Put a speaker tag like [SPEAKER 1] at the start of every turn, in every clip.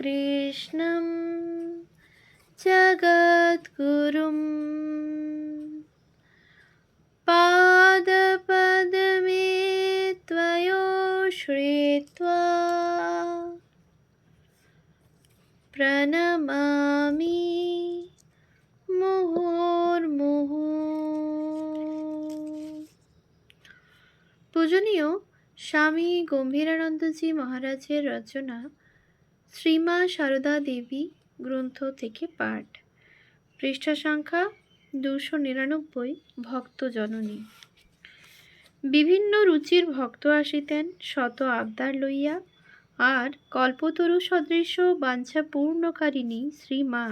[SPEAKER 1] कृष्णं जगद्गुरुं पादपद्मे त्वयो श्रित्वा प्रणमामि মুহুর্মুহু পূজনীয় স্বামী গম্ভীরানন্দজি মহারাজের রচনা শ্রীমা সারদা দেবী গ্রন্থ থেকে পাঠ। পৃষ্ঠা সংখ্যা দুশো নিরানব্বই, ভক্ত জননী। বিভিন্ন রুচির ভক্ত আসিতেন, শত আবদার লইয়া। আর কল্পতরু সদৃশ বাঞ্ছা পূর্ণকারিণী শ্রীমা,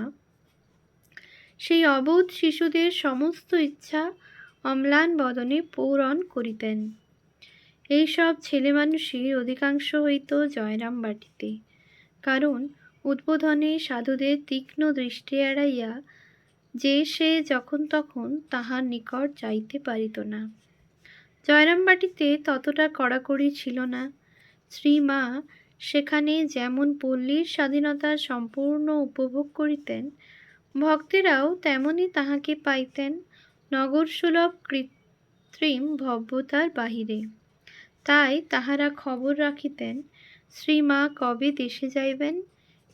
[SPEAKER 1] সেই অবোধ শিশুদের সমস্ত ইচ্ছা অম্লান বদনে পূরণ করিতেন। এইসব ছেলে মানুষই অধিকাংশ হইত জয়রাম বাটিতে। কারণ উদ্বোধনে সাধুদের তীক্ষ্ণ দৃষ্টি এড়াইয়া যে সে যখন তখন তাহার নিকট যাইতে পারিত না। জয়রামবাটিতে ততটা কড়াকড়ি ছিল না। শ্রীমা সেখানে যেমন পল্লীর স্বাধীনতার সম্পূর্ণ উপভোগ করিতেন, ভক্তেরাও তেমনি তাহাকে পাইতেন নগরসুলভ কৃত্রিম ভব্যতার বাহিরে। তাই তাহারা খবর রাখিতেন শ্রীমা কবে দেশে যাইবেন?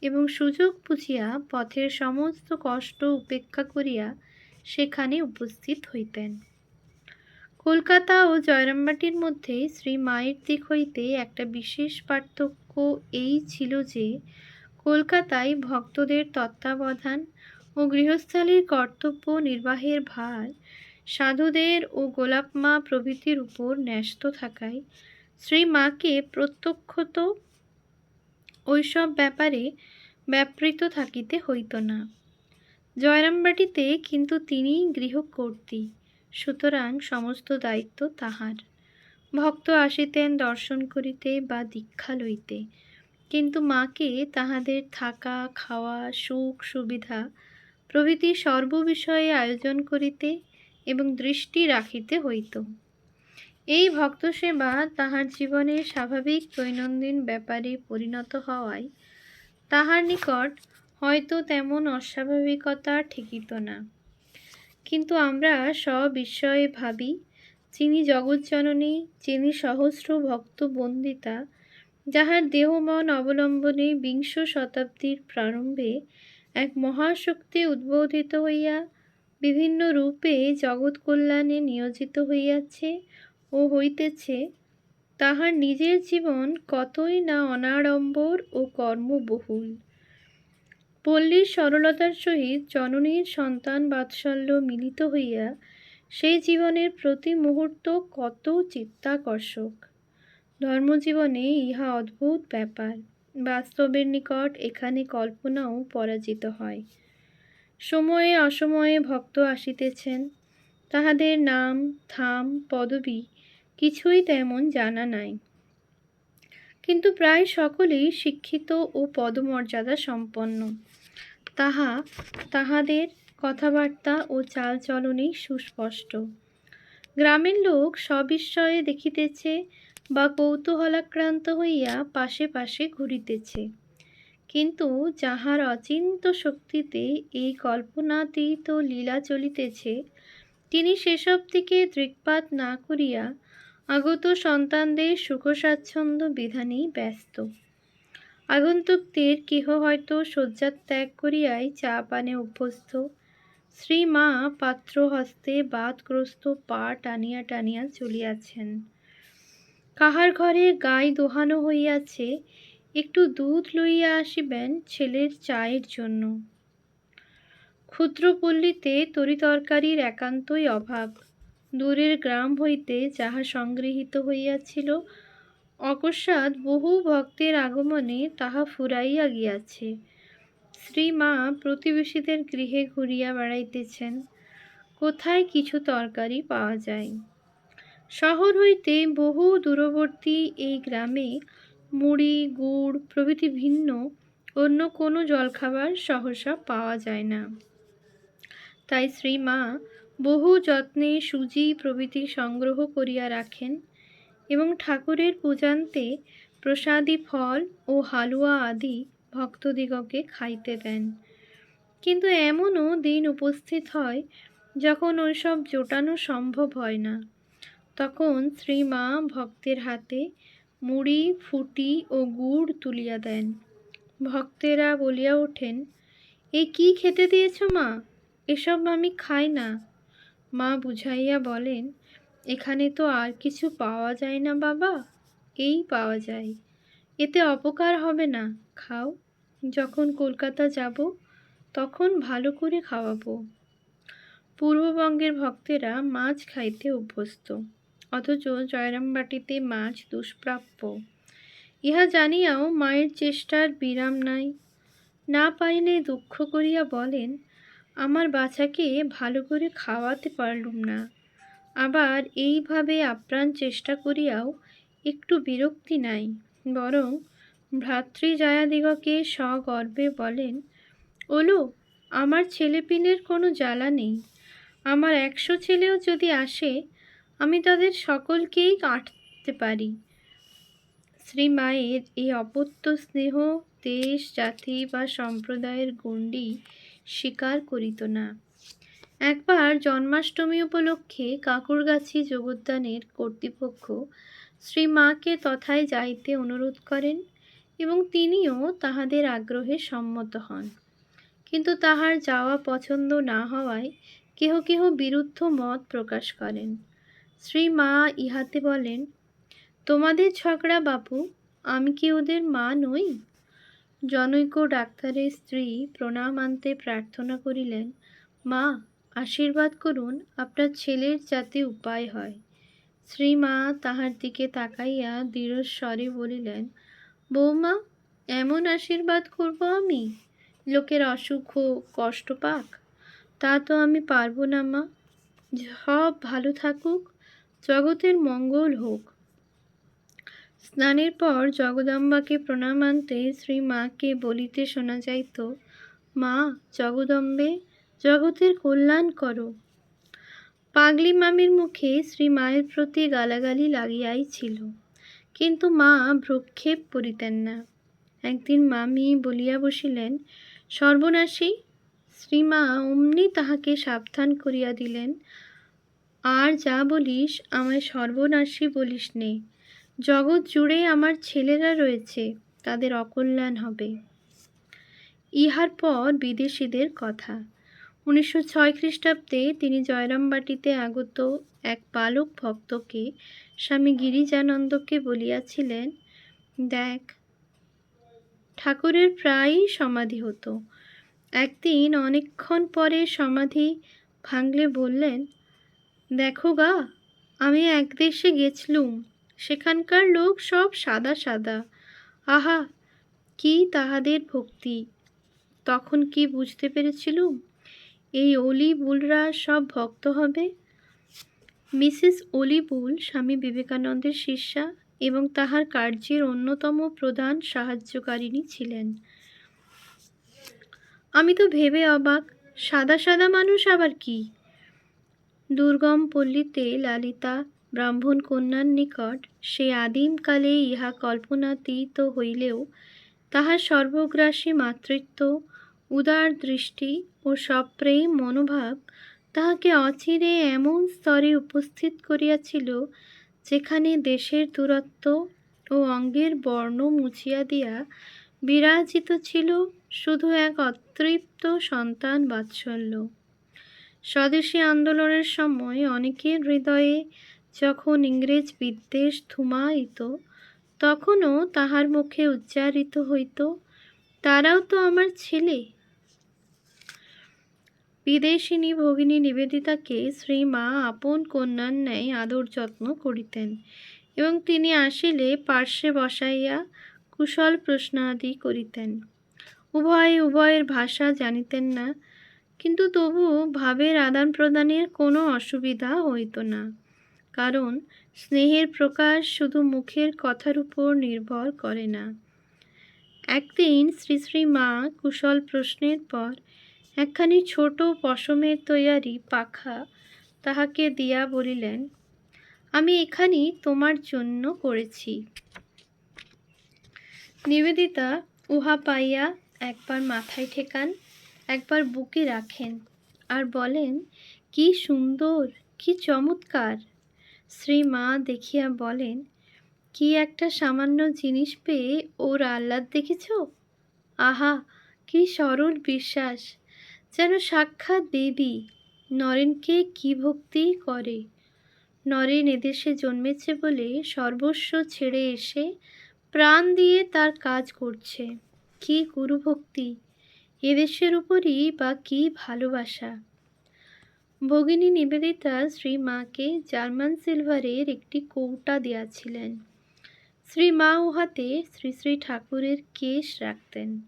[SPEAKER 1] এবং সুযোগ বুঝিয়া পথের সমস্ত কষ্ট উপেক্ষা করিয়া সেখানে উপস্থিত হইতেন। কলকাতা ও জয়রামবাটির মধ্যে শ্রী মায়ের দিক হইতে একটা বিশেষ পার্থক্য এই ছিল যে, কলকাতায় ভক্তদের তত্ত্বাবধান ও গৃহস্থালীর কর্তব্য নির্বাহের ভার সাধুদের ও গোলাপমা প্রভৃতির উপর ন্যস্ত থাকায় শ্রী মাকে প্রত্যক্ষত ওইসব ব্যাপারে ব্যাপৃত থাকিতে হইত না। জয়রামবাটিতে কিন্তু তিনি গৃহকর্ত্রী, সুতরাং সমস্ত দায়িত্ব তাহার। ভক্ত আসিতেন দর্শন করিতে বা দীক্ষা লইতে, কিন্তু মাকে তাহাদের থাকা, খাওয়া, সুখ, সুবিধা প্রভৃতি সর্ববিষয়ে আয়োজন করিতে এবং দৃষ্টি রাখিতে হইত। এই ভক্ত সেবা তাহার জীবনের স্বাভাবিক দৈনন্দিন ব্যাপারে পরিণত হওয়ায় তাহার নিকট হয়তো তেমন অস্বাভাবিকতা ঠেকিত না। কিন্তু আমরা সবিস্ময়ে ভাবি, যিনি জগৎজননী যিনি সহস্র ভক্ত বন্দিতা, যাহার দেহ মন অবলম্বনে বিংশ শতাব্দীর প্রারম্ভে এক মহাশক্তি উদ্বোধিত হইয়া বিভিন্ন রূপে জগৎ কল্যাণে নিয়োজিত হইয়াছে ও হইতেছে, তাহার নিজের জীবন কতই না অনাড়ম্বর ও কর্মবহুল। পল্লীর সরলতার সহিত জননীর সন্তান বাৎসল্য মিলিত হইয়া সেই জীবনের প্রতি মুহূর্ত কত চিত্তাকর্ষক। ধর্মজীবনে ইহা অদ্ভুত ব্যাপার, বাস্তবের নিকট এখানে কল্পনাও পরাজিত হয়। সময়ে অসময়ে ভক্ত আসিতেছেন, তাহাদের নাম, থাম, পদবী কিছুই তেমন জানা নাই। কিন্তু প্রায় সকলেই শিক্ষিত ও পদমর্যাদা সম্পন্ন। তাহা, তাহাদের কথাবার্তা ও চালচলনেই সুস্পষ্ট। গ্রামের লোক সবিস্ময়ে দেখিতেছে বা কৌতূহলাক্রান্ত হইয়া পাশে পাশে ঘুরিতেছে। কিন্তু যাহার অচিন্ত শক্তিতে এই কল্পনাতীত লীলা চলিতেছে, তিনি সেসব দিকে দৃকপাত না করিয়া সন্তানদের সুখ স্বাচ্ছন্দ্য বিধানেই ব্যস্ত। আগন্তুকদের কেহ হয়তো শয্যা ত্যাগ করিয়াই চা পানে অভ্যস্ত। শ্রীমা পাত্র হস্তে বাতগ্রস্ত পা টানিয়া টানিয়া চলিয়াছেন। কাহার ঘরে গাই দোহানো হইয়াছে, একটু দুধ লইয়া আসিবেন ছেলের চায়ের জন্য। ক্ষুদ্রপল্লীতে তরিতরকারির একান্তই অভাব। দূরের গ্রাম হইতে যাহা সংগৃহীত হইয়াছিল, অকস্মাৎ বহু ভক্তের আগমনে তাহা ফুরাইয়া গিয়াছে। শ্রীমা প্রতিবেশীদের গৃহে ঘুরিয়া বেড়াইতেছেন। কোথায় কিছু তরকারি পাওয়া যায়? শহর হইতে বহু দূরবর্তী এই গ্রামে মুড়ি, গুড় প্রভৃতি ভিন্ন, অন্য কোনো জলখাবার সহসা পাওয়া যায় না। তাই শ্রীমা বহু যত্নে সুজি প্রভৃতি সংগ্রহ করিয়া রাখেন এবং ঠাকুরের পূজান্তে প্রসাদী ফল ও হালুয়া আদি ভক্তদিগকে খাইতে দেন। কিন্তু এমনও দিন উপস্থিত হয় যখন ওইসব জোটানো সম্ভব হয় না। তখন শ্রীমা ভক্তের হাতে মুড়ি, ফুটি ও গুড় তুলিয়া দেন। ভক্তেরা বলিয়া ওঠেন, এ কি খেতে দিয়েছ মা? এসব আমি খাই না। মা বুঝাইয়া বলেন, এখানে তো আর কিছু পাওয়া যায় না বাবা, এই পাওয়া যায়। এতে অপকার হবে না, খাও। যখন কলকাতা যাব, তখন ভালো করে খাওয়াবো। পূর্ববঙ্গের ভক্তেরা মাছ খাইতে অভ্যস্ত, অথচ জয়রামবাটিতে মাছ দুষ্প্রাপ্য। ইহা জানিয়াও মায়ের চেষ্টার বিরাম নাই। না পাইলে দুঃখ করিয়া বলেন আমার বাচ্চাকে ভালো করে খাওয়াতে পারলুম না। আবার এইভাবে আপ্রাণ চেষ্টা করিয়াও একটু বিরক্তি নাই, বরং ভ্রাতৃজায়াদিগকে সগর্বে বলেন, ওলো, আমার ছেলেপিলের কোনো জ্বালা নেই। আমার একশো ছেলেও যদি আসে, আমি তাদের সকলকেই কাটতে পারি। শ্রীমায়ের এই অপত্য স্নেহ, দেশ, জাতি বা সম্প্রদায়ের গণ্ডি স্বীকার করিত না। একবার জন্মাষ্টমী উপলক্ষে কাকুরগাছি যোগদানের কর্তৃপক্ষ শ্রী মাকে তথায় যাইতে অনুরোধ করেন এবং তিনিও তাহাদের আগ্রহে সম্মত হন। কিন্তু তাহার যাওয়া পছন্দ না হওয়ায় কেহ কেহ বিরুদ্ধ মত প্রকাশ করেন। শ্রী মা ইহাতে বলেন, তোমাদের ঝগড়া বাপু, আমি কি ওদের মা নই? জনৈক ডাক্তারের স্ত্রী প্রণাম আনতে প্রার্থনা করিলেন, মা, আশীর্বাদ করুন, আপনার ছেলের যাতে উপায় হয়। শ্রীমা তাহার দিকে তাকাইয়া দৃঢ় স্বরে বলিলেন, বৌমা, এমন আশীর্বাদ করব আমি? লোকের অসুখ হোক কষ্ট পাক, তা তো আমি পারব না, মা। সব ভালো থাকুক, জগতের মঙ্গল হোক। স্নানের পর জগদম্বাকে প্রণাম আনতে শ্রী মাকে বলিতে শোনা যাইত, মা, জগদম্বে, জগতের কল্যাণ করো। পাগলি মামির মুখে শ্রী মায়ের প্রতি গালাগালি লাগিয়াই ছিল, কিন্তু মা ভ্রক্ষেপ করিতেন না। একদিন মামি বলিয়া বসিলেন, সর্বনাশী, শ্রীমা অমনি তাহাকে সাবধান করিয়া দিলেন, আর যা বলিস আমায় সর্বনাশী বলিস নে জগৎ জুড়ে আমার ছেলেরা রয়েছে, তাদের অকল্যাণ হবে। ইহার পর বিদেশিদের কথা। উনিশশো ছয় খ্রিস্টাব্দে তিনি জয়রামবাটিতে আগত এক বালক ভক্তকে স্বামী গিরিজানন্দকে বলিয়াছিলেন, দেখ, ঠাকুরের প্রায়ই সমাধি হতো। একদিন অনেকক্ষণ পরে সমাধি ভাঙলে বললেন, দেখো গা, আমি এক দেশে গেছলুম। সেখানকার লোক সব সাদা সাদা। আহা, কি তাহাদের ভক্তি। তখন কি বুঝতে পেরেছিলুম? এই অলি বুলরা সব ভক্ত হবে? মিসেস অলি বুল, স্বামী বিবেকানন্দের শিষ্যা এবং তাহার কার্যের অন্যতম প্রধান সাহায্যকারিণী ছিলেন। আমি তো ভেবে অবাক, সাদা সাদা মানুষ আবার কি? দুর্গম পল্লীতে লালিতা ব্রাহ্মণ কন্যার নিকট সে আদিমকালে ইহা কল্পনাতীত হইলেও তাহার সর্বগ্রাসী মাতৃত্ব, উদার দৃষ্টি ও সপ্রেম মনোভাব তাহাকে অচিরে এমন স্তরে উপস্থিত করিয়াছিল যেখানে দেশের দূরত্ব ও অঙ্গের বর্ণ মুছিয়া দিয়া বিরাজিত ছিল শুধু এক অতৃপ্ত সন্তান বাৎসল্য। স্বদেশী আন্দোলনের সময় অনেকের হৃদয়ে যখন ইংরেজ বিদ্বেষ ধুমায়িত, তখনও তাহার মুখে উচ্চারিত হইত, তারাও তো আমার ছেলে। বিদেশিনী ভগিনী নিবেদিতাকে শ্রী মা আপন কন্যার ন্যায় আদর যত্ন করিতেন এবং তিনি আসিলে পার্শ্বে বসাইয়া কুশল প্রশ্নাদি করিতেন। উভয়ে উভয়ের ভাষা জানিতেন না, কিন্তু তবু ভাবের আদান প্রদানের কোনো অসুবিধা হইত না। কারণ স্নেহের প্রকাশ শুধু মুখের কথার উপর নির্ভর করে না। একদিন শ্রী শ্রী মা কুশল প্রশ্নের পর একখানি ছোট পশমের তৈয়ারি পাখা তাহাকে দিয়া বলিলেন, আমি এখানি তোমার জন্য করেছি। নিবেদিতা উহা পাইয়া একবার মাথায় ঠেকান, একবার বুকে রাখেন আর বলেন, কি সুন্দর, কি চমৎকার! শ্রী মা দেখিয়া বলেন, কি একটা সামান্য জিনিস পেয়ে ওর আহ্লাদ দেখেছ? আহা, কি সরল বিশ্বাস! যেন সাক্ষাৎ দেবী, নরেনকে কি ভক্তি করে? নরেন এদেশে জন্মেছে বলে সর্বস্ব ছেড়ে এসে প্রাণ দিয়ে তার কাজ করছে। কি গুরুভক্তি! এদেশের উপরই বা কি ভালোবাসা! ভগিনী নিবেদিতা শ্রী মাকে জার্মান সিলভারের একটি কৌটা দিয়াছিলেন। শ্রী মা উহাতে শ্রী শ্রী ঠাকুরের কেশ রাখতেন।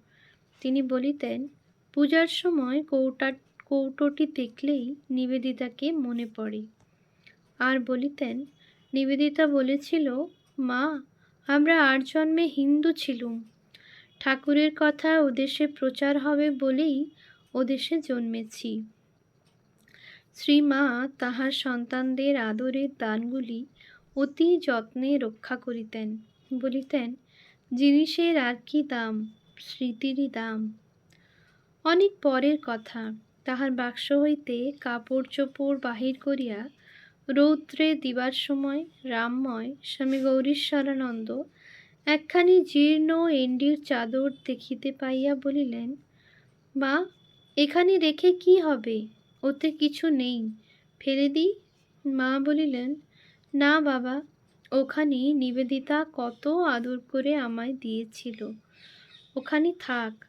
[SPEAKER 1] তিনি বলিতেন, পূজার সময় কৌটা, কৌটোটি দেখলেই নিবেদিতাকে মনে পড়ে। আর বলিতেন, নিবেদিতা বলেছিল, মা, আমরা আর জন্মে হিন্দু ছিলুম। ঠাকুরের কথা ওদেশে প্রচার হবে বলেই ওদেশে জন্মেছি। শ্রীমা তাহার সন্তানদের আদরের দানগুলি অতি যত্নে রক্ষা করিতেন। বলিতেন, জিনিসের আর কি দাম? স্মৃতিরই দাম। অনেক পরের কথা, তাহার বাক্স হইতে কাপড় চোপড় বাহির করিয়া রৌদ্রে দিবার সময় রামময় স্বামী গৌরীশ্বরানন্দ একখানি জীর্ণ এন্ডির চাদর দেখিতে পাইয়া বলিলেন, মা, এখানে রেখে কি হবে? ওতে কিছু নেই। ফেলে দিই? মা বলিলেন, না বাবা, ওখানে নিবেদিতা কত আদর করে আমায় দিয়েছিল। ওখানে থাক।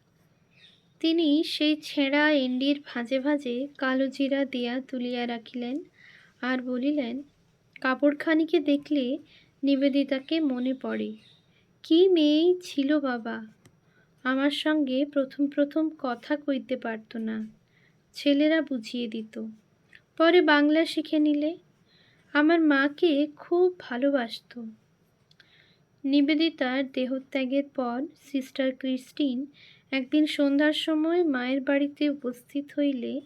[SPEAKER 1] তিনি সেই ছেঁড়া এন্ডির ভাঁজে ভাঁজে কালো জিরা দিয়া তুলিয়া রাখিলেন আর বলিলেন, কাপড়খানিকে দেখলে নিবেদিতাকে মনে পড়ে। কি মেয়েই ছিল বাবা। আমার সঙ্গে প্রথম প্রথম কথা কইতে পারত না। ছেলেরা বুঝিয়ে দিত। পরে বাংলা শিখে নিলে আমার মাকে খুব ভালোবাসত। নিবেদিতার দেহত্যাগের পর সিস্টার ক্রিস্টিন একদিন সন্ধ্যার সময় মায়ের বাড়িতে উপস্থিত হইলে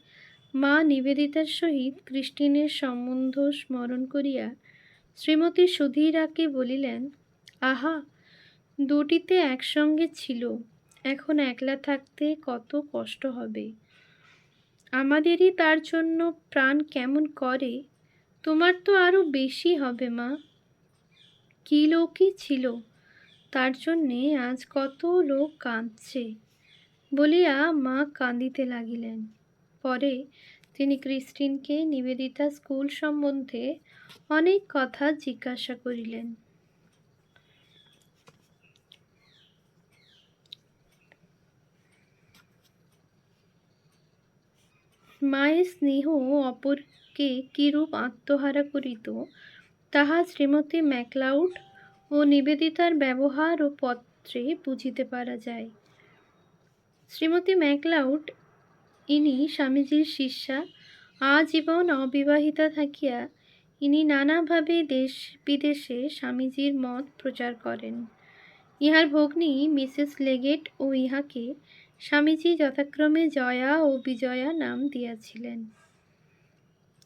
[SPEAKER 1] মা নিবেদিতার সহিত ক্রিস্টিনের সম্বন্ধ স্মরণ করিয়া শ্রীমতী সুধীরাকে বলিলেন, আহা, দুটিতে একসঙ্গে ছিল, এখন একলা থাকতে কত কষ্ট হবে। আমাদেরই তার জন্য প্রাণ কেমন করে? তোমার তো আরও বেশি হবে, মা। কী লোকই ছিল? তার জন্যে আজ কত লোক কাঁদছে বলিয়া মা কাঁদিতে লাগিলেন। পরে তিনি ক্রিস্টিনকে নিবেদিতা স্কুল সম্বন্ধে অনেক কথা জিজ্ঞাসা করিলেন। মায়ের স্নেহ অপরকে কিরূপ আত্মহারা করিত, তাহা শ্রীমতী ম্যাকলাউড ও নিবেদিতার ব্যবহার ও পত্রে বুঝিতে পারা যায়। শ্রীমতী ম্যাকলাউড, ইনি স্বামীজির শিষ্যা, আজীবন অবিবাহিতা থাকিয়া ইনি নানাভাবে দেশ বিদেশে স্বামীজির মত প্রচার করেন। ইহার ভগ্নী মিসেস লেগেট ও ইহাকে স্বামীজি যথাক্রমে জয়া ও বিজয়া নাম দিয়াছিলেন।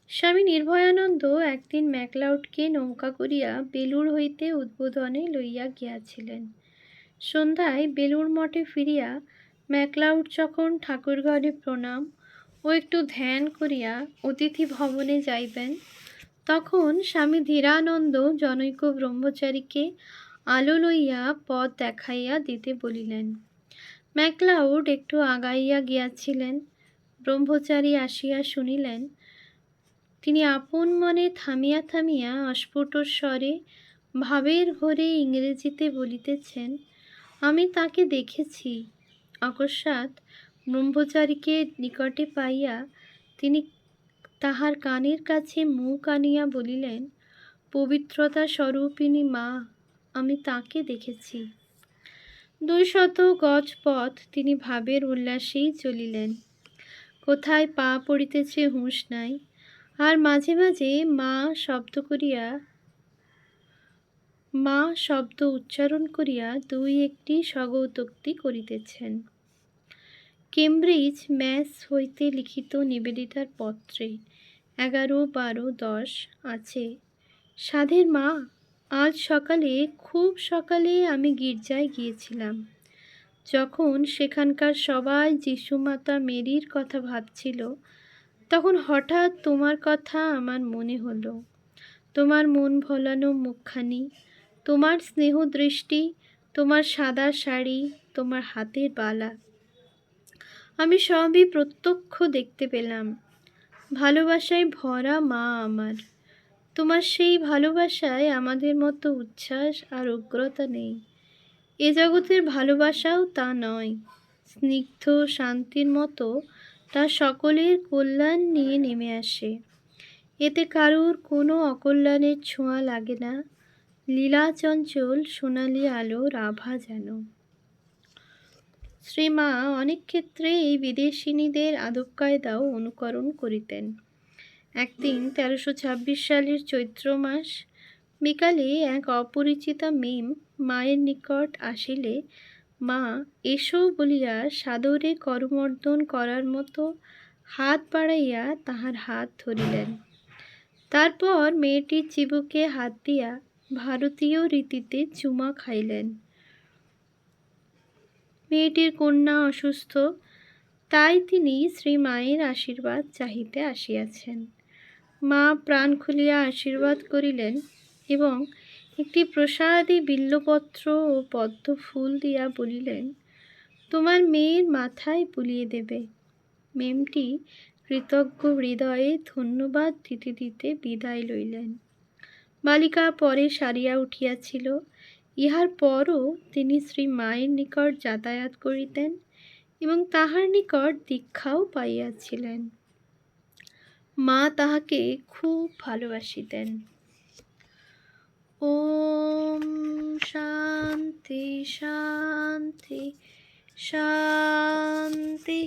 [SPEAKER 1] স্বামী নির্ভয়ানন্দ একদিন ম্যাকলাউডকে নৌকা করিয়া বেলুর হইতে উদ্বোধনে লইয়া গিয়াছিলেন। সন্ধ্যায় বেলুর মঠে ফিরিয়া ম্যাকলাউড যখন ঠাকুরঘরে প্রণাম ও একটু ধ্যান করিয়া অতিথি ভবনে যাইবেন, তখন স্বামী ধীরানন্দ জনৈক ব্রহ্মচারীকে আলো লইয়া পথ দেখাইয়া দিতে বলিলেন। ম্যাকলাউড একটু আগাইয়া গিয়াছিলেন, ব্রহ্মচারী আসিয়া শুনিলেন, তিনি আপন মনে থামিয়া থামিয়া অস্ফুট স্বরে ভাবের ঘরে ইংরেজিতে বলিতেছেন, আমি তাকে দেখেছি। অকস্মাৎ ব্রহ্মচারীকে নিকটে পাইয়া তিনি তাহার কানের কাছে মুখ আনিয়া বলিলেন পবিত্রতা স্বরূপিণী মা, আমি তাকে দেখেছি। দুই শত গজ পথ তিনি ভাবের উল্লাসেই চলিলেন। কোথায় পা পড়িতেছে হুঁশ নাই, আর মাঝে মাঝে মা শব্দ করিয়া, মা শব্দ উচ্চারণ করিয়া দুই একটি স্বগৌতোক্তি করিতেছেন। কেমব্রিজ ম্যাস হইতে লিখিত নিবেদিতার পত্রে এগারো বারো দশ আছে, সাধের মা আজ সকালে, খুব সকালে আমি গির্জায় গিয়েছিলাম। যখন সেখানকার সবাই যিশুমাতা মেরির কথা ভাবছিল, তখন হঠাৎ তোমার কথা আমার মনে হলো। তোমার মন ভোলানো মুখখানি, তোমার স্নেহ দৃষ্টি, তোমার সাদা শাড়ি, তোমার হাতের বালা। আমি সবই প্রত্যক্ষ দেখতে পেলাম। ভালোবাসায় ভরা মা আমার। তোমার সেই ভালোবাসায় আমাদের মতো উচ্ছ্বাস আর উগ্রতা নেই। এ জগতের ভালোবাসাও তা নয়, স্নিগ্ধ শান্তির মতো তা সকলের কল্যাণ নিয়ে নেমে আসে। এতে কারুর কোনো অকল্যাণের ছোঁয়া লাগে না। লীলা চঞ্চল সোনালি আলোর আভা যেন। শ্রীমা অনেক ক্ষেত্রে এই বিদেশিনীদের আদব কায়দাও অনুকরণ করিতেন। একদিন তেরোশো ছাব্বিশ সালের চৈত্র মাস বিকালে এক অপরিচিতা মেম মায়ের নিকট আসিলে, মা, এসো বলিয়া সাদরে করমর্দন করার মতো হাত বাড়াইয়া তাহার হাত ধরিলেন। তারপর মেয়েটির চিবুকে হাত দিয়া ভারতীয় রীতিতে চুমা খাইলেন। মেয়েটির কন্যা অসুস্থ, তাই তিনি শ্রী মায়ের আশীর্বাদ চাহিতে আসিয়াছেন। মা প্রাণ খুলিয়া আশীর্বাদ করিলেন এবং একটি প্রসাদী বিল্লপত্র ও পদ্ম ফুল দিয়া বলিলেন, তোমার মেয়ের মাথায় বুলিয়ে দেবে মেমটি কৃতজ্ঞ হৃদয়ে ধন্যবাদ দিতে দিতে বিদায় লইলেন। বালিকা পরে সারিয়া উঠিয়াছিল। ইহার পরও তিনি শ্রী মায়ের নিকট যাতায়াত করিতেন এবং তাহার নিকট দীক্ষাও পাইয়াছিলেন। মা তাহাকে খুব ভালোবাসিতেন ওম শান্তি শান্তি শান্তি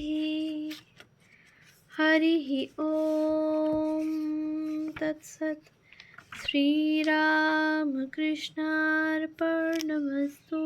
[SPEAKER 1] হরি ওম তৎসৎ শ্রীরামকৃষ্ণার্পণমস্তু